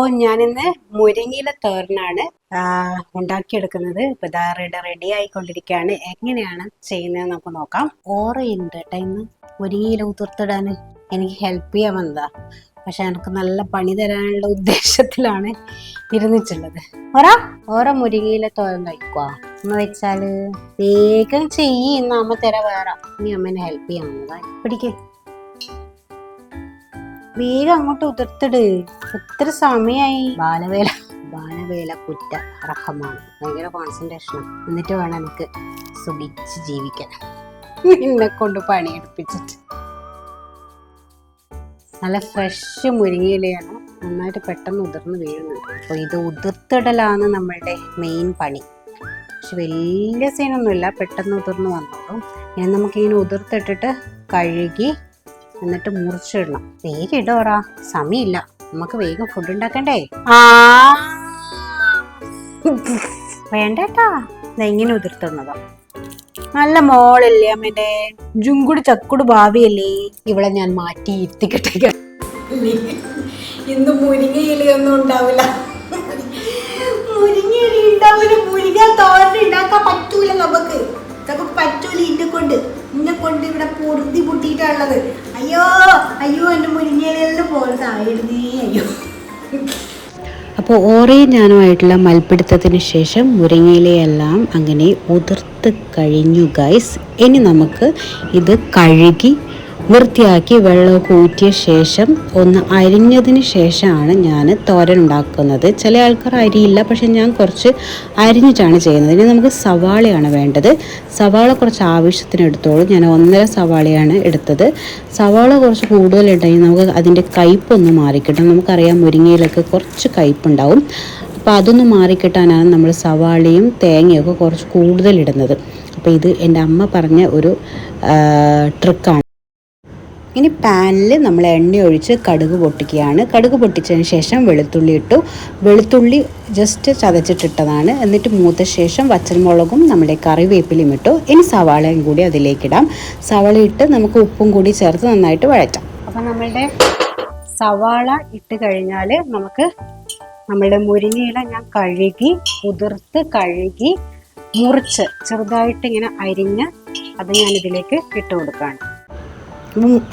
അപ്പോൾ ഞാനിന്ന് മുരിങ്ങയില തോരനാണ് ഉണ്ടാക്കിയെടുക്കുന്നത്. ഇപ്പൊ ഇതാ റെഡി റെഡി ആയിക്കൊണ്ടിരിക്കുകയാണ് എങ്ങനെയാണ് ചെയ്യുന്നത് നമുക്ക് നോക്കാം. ഓറയുണ്ട് ടൈം മുരിങ്ങയില ഉതിർത്തിടാൻ എനിക്ക് ഹെൽപ്പ് ചെയ്യാൻ വന്നതാ. പക്ഷെ എനിക്ക് നല്ല പണി തരാനുള്ള ഉദ്ദേശത്തിലാണ് ഇരുന്നിട്ടുള്ളത്. ഓറ ഓറ മുരിങ്ങയില തോരൻ കഴിക്കുക എന്ന് വെച്ചാൽ വേഗം ചെയ്യും അമ്മ തര വേറെ. ഇനി അമ്മേനെ ഹെൽപ്പ് ചെയ്യാൻ വന്നതാ. പിടിക്ക്. വേഗം അങ്ങോട്ട് ഉതിർത്തിട്. എത്ര സമയായി? ബാലവേല ബാലവേല കുറ്റ അർഹമാണ്. ഭയങ്കര കോൺസെൻട്രേഷൻ എന്നിട്ട് വേണം എനിക്ക് സുഖിച്ച് ജീവിക്കാൻ. എന്നെ കൊണ്ട് പണിയെടുപ്പിച്ചിട്ട്. നല്ല ഫ്രഷ് മുരിങ്ങയിലയാണ് നന്നായിട്ട് പെട്ടെന്ന് ഉതിർന്ന് വീഴുന്നുണ്ട്. അപ്പോൾ ഇത് ഉതിർത്തിടലാണ് നമ്മളുടെ മെയിൻ പണി. പക്ഷെ വലിയ സീനൊന്നുമില്ല പെട്ടെന്ന് ഉതിർന്ന് വന്നോളും. ഇനി നമുക്കിങ്ങനെ ഉതിർത്തിട്ടിട്ട് കഴുകി എന്നിട്ട് മുറിച്ചിടണം. വേഗം ഇടോറാ സമയമില്ല. നമുക്ക് വേഗം ഫുഡ് ഉണ്ടാക്കണ്ടേ? ആ. വേണ്ടേട്ടാ. ഇതെങ്ങനെ ഉതിർത്തുന്നതാ. നല്ല മോളല്ലേ അമ്മേന്റെ? ജുങ്കുട് ചക്കുട് ഭാവിയല്ലേ? ഇവിടെ ഞാൻ മാറ്റി ഇരുത്തിക്കട്ടെ ഇന്ന് മുരിങ്ങയിലൊന്നും ഉണ്ടാവില്ല. മുരിങ്ങയില ഉണ്ടാവില്ല മുരിങ്ങ തോരൻ ഉണ്ടാക്കാൻ പറ്റൂല നമുക്ക്. നമുക്ക് പറ്റൂല ഇന്നെ കൊണ്ട് കൊണ്ട് ഇവിടെ പൊറുതി പൊട്ടിയിട്ടാണുള്ളത്. അയ്യോ അയ്യോ എന്റെ മുരിങ്ങയിലെല്ലാം പോലെ ആയിരുന്നേ അയ്യോ. അപ്പോൾ ഓറേ ഞാനുമായിട്ടുള്ള മൽപ്പിടുത്തത്തിന് ശേഷം മുരിങ്ങയിലയെല്ലാം അങ്ങനെ ഉതിർത്ത് കഴിഞ്ഞു ഗൈസ് ഇനി നമുക്ക് ഇത് കഴുകി വൃത്തിയാക്കി വെള്ളമൊക്കെ ഊറ്റിയ ശേഷം ഒന്ന് അരിഞ്ഞതിന് ശേഷമാണ് ഞാൻ തോരൻ ഉണ്ടാക്കുന്നത്. ചില ആൾക്കാർ അരിയില്ല പക്ഷെ ഞാൻ കുറച്ച് അരിഞ്ഞിട്ടാണ് ചെയ്യുന്നത്. ഇനി നമുക്ക് സവാളയാണ് വേണ്ടത്. സവാള കുറച്ച് ആവശ്യത്തിന് എടുത്തോളൂ. ഞാൻ ഒന്നര സവാളയാണ് എടുത്തത്. സവാള കുറച്ച് കൂടുതലുണ്ടെങ്കിൽ നമുക്ക് അതിന്റെ കയ്പൊന്ന് മാറിക്കിട്ടും. നമുക്കറിയാം മുരിങ്ങയിലൊക്കെ കുറച്ച് കയ്പുണ്ടാവും. അപ്പോൾ അതൊന്ന് മാറിക്കിട്ടാനാണ് നമ്മൾ സവാളയും തേങ്ങയൊക്കെ കുറച്ച് കൂടുതലിടുന്നത് അപ്പോൾ ഇത് എന്റെ അമ്മ പറഞ്ഞ ഒരു ട്രിക്കാണ് ഇനി പാനിൽ നമ്മൾ എണ്ണ ഒഴിച്ച് കടുക് പൊട്ടിക്കുകയാണ്. കടുക് പൊട്ടിച്ചതിന് ശേഷം വെളുത്തുള്ളി ഇട്ടു. വെളുത്തുള്ളി ജസ്റ്റ് ചതച്ചിട്ടിട്ടതാണ്. എന്നിട്ട് മൂത്ത ശേഷം വച്ചൽമുളകും നമ്മുടെ കറിവേപ്പിലും ഇട്ടു. ഇനി സവാളയും കൂടി അതിലേക്കിടാം സവാള ഇട്ട് നമുക്ക് ഉപ്പും കൂടി ചേർത്ത് നന്നായിട്ട് വഴറ്റാം. അപ്പം നമ്മളുടെ സവാള ഇട്ട് കഴിഞ്ഞാൽ നമുക്ക് നമ്മളുടെ മുരിങ്ങയില ഞാൻ കഴുകി കുതിർത്ത് കഴുകി മുറിച്ച് ചെറുതായിട്ട് ഇങ്ങനെ അരിഞ്ഞ് അത് ഞാൻ ഇതിലേക്ക് ഇട്ട് കൊടുക്കുകയാണ്.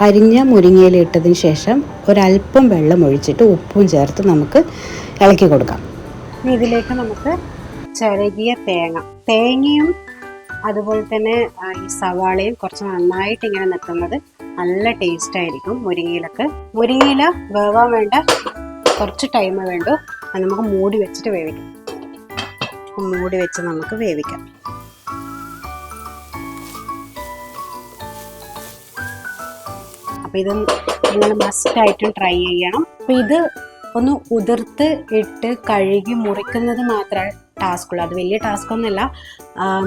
അരിഞ്ഞ മുരിങ്ങയില ഇട്ടതിന് ശേഷം ഒരല്പം വെള്ളം ഒഴിച്ചിട്ട് ഉപ്പും ചേർത്ത് നമുക്ക് ഇളക്കി കൊടുക്കാം. ഇനി ഇതിലേക്ക് നമുക്ക് ചിരകിയ തേങ്ങ. തേങ്ങയും അതുപോലെ തന്നെ ഈ സവാളയും കുറച്ച് നന്നായിട്ട് ഇങ്ങനെ നിൽക്കുന്നത് നല്ല ടേസ്റ്റ് ആയിരിക്കും മുരിങ്ങയിലൊക്കെ. മുരിങ്ങയില വേവാൻ വേണ്ട കുറച്ച് ടൈം വേണ്ടു. അത് നമുക്ക് മൂടി വെച്ചിട്ട് വേവിക്കാം. മൂടി വെച്ച് നമുക്ക് വേവിക്കാം. അപ്പോൾ ഇത് നിങ്ങൾ മസ്റ്റായിട്ടും ട്രൈ ചെയ്യണം. അപ്പോൾ ഇത് ഒന്ന് ഉതിർത്ത് ഇട്ട് കഴുകി മുറിക്കുന്നത് മാത്രമേ ടാസ്ക് ഉള്ളൂ. അത് വലിയ ടാസ്ക് ഒന്നുമല്ല.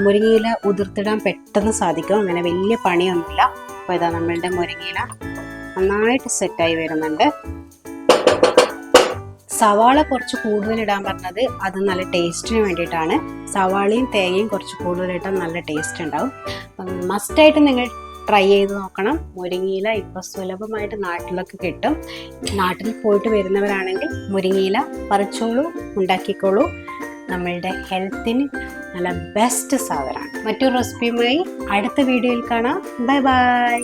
മുരിങ്ങയില ഉതിർത്തിടാൻ പെട്ടെന്ന് സാധിക്കും. അങ്ങനെ വലിയ പണിയൊന്നുമില്ല. അപ്പോൾ ഇതാ നമ്മളുടെ മുരിങ്ങയില നന്നായിട്ട് സെറ്റായി വരുന്നുണ്ട്. സവാള കുറച്ച് കൂടുതൽ ഇടാൻ പറഞ്ഞത് അത് നല്ല ടേസ്റ്റിന് വേണ്ടിയിട്ടാണ്. സവാളയും തേങ്ങയും കുറച്ച് കൂടുതൽ ഇട്ടാൽ നല്ല ടേസ്റ്റ് ഉണ്ടാവും. മസ്റ്റായിട്ട് നിങ്ങൾ ട്രൈ ചെയ്ത് നോക്കണം. മുരിങ്ങയില ഇപ്പോൾ സുലഭമായിട്ട് നാട്ടിലൊക്കെ കിട്ടും. നാട്ടിൽ പോയിട്ട് വരുന്നവരാണെങ്കിൽ മുരിങ്ങയില പറിച്ചോളൂ ഉണ്ടാക്കിക്കോളൂ. നമ്മളുടെ ഹെൽത്തിന് നല്ല ബെസ്റ്റ് സാധനമാണ്. മറ്റൊരു റെസിപ്പിയുമായി അടുത്ത വീഡിയോയിൽ കാണാം. Bye bye